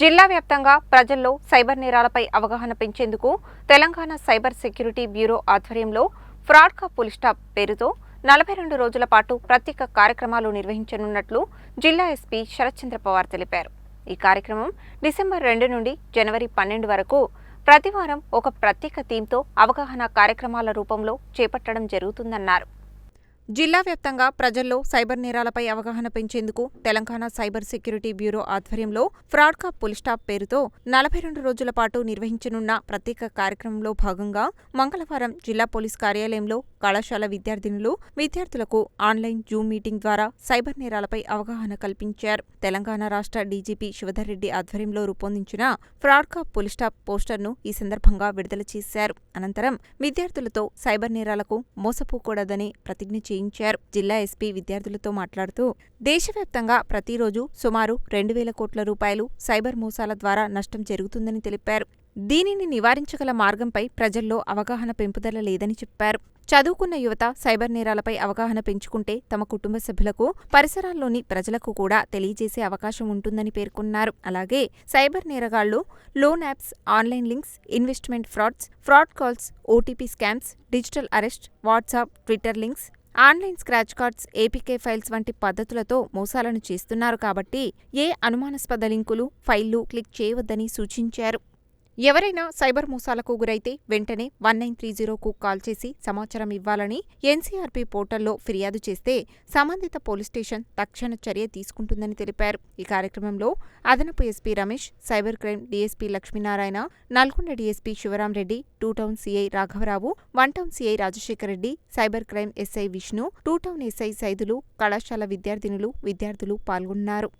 జిల్లా వ్యాప్తంగా ప్రజల్లో సైబర్ నేరాలపై అవగాహన పెంచేందుకు తెలంగాణ సైబర్ సెక్యూరిటీ బ్యూరో ఆధ్వర్యంలో ఫ్రాడ్కా పుల్ స్టాప్ పేరుతో నలభై రెండు రోజుల పాటు ప్రత్యేక కార్యక్రమాలు నిర్వహించనున్నట్లు జిల్లా ఎస్పీ శరత్చంద్ర పవార్ తెలిపారు. ఈ కార్యక్రమం డిసెంబర్ రెండు నుండి జనవరి పన్నెండు వరకు ప్రతివారం ఒక ప్రత్యేక థీమ్తో అవగాహన కార్యక్రమాల రూపంలో చేపట్టడం జరుగుతుందన్నారు. జిల్లా వ్యాప్తంగా ప్రజల్లో సైబర్ నేరాలపై అవగాహన పెంచేందుకు తెలంగాణ సైబర్ సెక్యూరిటీ బ్యూరో ఆధ్వర్యంలో ఫ్రాడ్కా పుల్ స్టాప్ పేరుతో నలభై రెండు రోజుల పాటు నిర్వహించనున్న ప్రత్యేక కార్యక్రమంలో భాగంగా మంగళవారం జిల్లా పోలీస్ కార్యాలయంలో కళాశాల విద్యార్థినులు విద్యార్థులకు ఆన్లైన్ జూమ్ మీటింగ్ ద్వారా సైబర్ నేరాలపై అవగాహన కల్పించారు. తెలంగాణ రాష్ట్ర డీజీపీ శివధర్ రెడ్డి ఆధ్వర్యంలో రూపొందించిన ఫ్రాడ్కా పుల్ స్టాప్ పోస్టర్ను ఈ సందర్భంగా విడుదల చేశారు. అనంతరం విద్యార్థులతో సైబర్ నేరాలకు మోసపోకూడదని ప్రతిజ్ఞ చేయించారు జిల్లా ఎస్పీ విద్యార్థులతో మాట్లాడుతూ దేశవ్యాప్తంగా ప్రతిరోజు సుమారు రెండు వేల కోట్ల రూపాయలు సైబర్ మోసాల ద్వారా నష్టం జరుగుతుందని తెలిపారు. దీనిని నివారించగల మార్గంపై ప్రజల్లో అవగాహన పెంపుదల లేదని చెప్పారు. చదువుకున్న యువత సైబర్ నేరాలపై అవగాహన పెంచుకుంటే తమ కుటుంబ సభ్యులకు పరిసరాల్లోని ప్రజలకు కూడా తెలియజేసే అవకాశం ఉంటుందని పేర్కొన్నారు. అలాగే cyber నేరగాళ్ళు loan apps online links investment frauds fraud calls OTP scams digital arrest WhatsApp Twitter links online scratch cards APK files వంటి పద్ధతులతో మోసాలను చేస్తున్నారు కాబట్టి ఏ అనుమానాస్పద లింకులు ఫైళ్ళు క్లిక్ చేయవద్దని సూచించారు. ఎవరైనా సైబర్ మోసాలకు గురైతే వెంటనే వన్ నైన్ త్రీ జీరోకు కాల్ చేసి సమాచారం ఇవ్వాలని ఎన్సీఆర్పీ పోర్టల్లో ఫిర్యాదు చేస్తే సంబంధిత పోలీస్ స్టేషన్ తక్షణ చర్య తీసుకుంటుందని తెలిపారు. ఈ కార్యక్రమంలో అదనపు SP Ramesh cyber crime DSP Lakshminarayana Nalgonda DSP Shivaramreddy two town CI రాఘవరావు one town CI Rajasekhar Reddy cyber crime SI Vishnu two town SI Saidulu కళాశాల విద్యార్థినులు విద్యార్థులు పాల్గొన్నారు.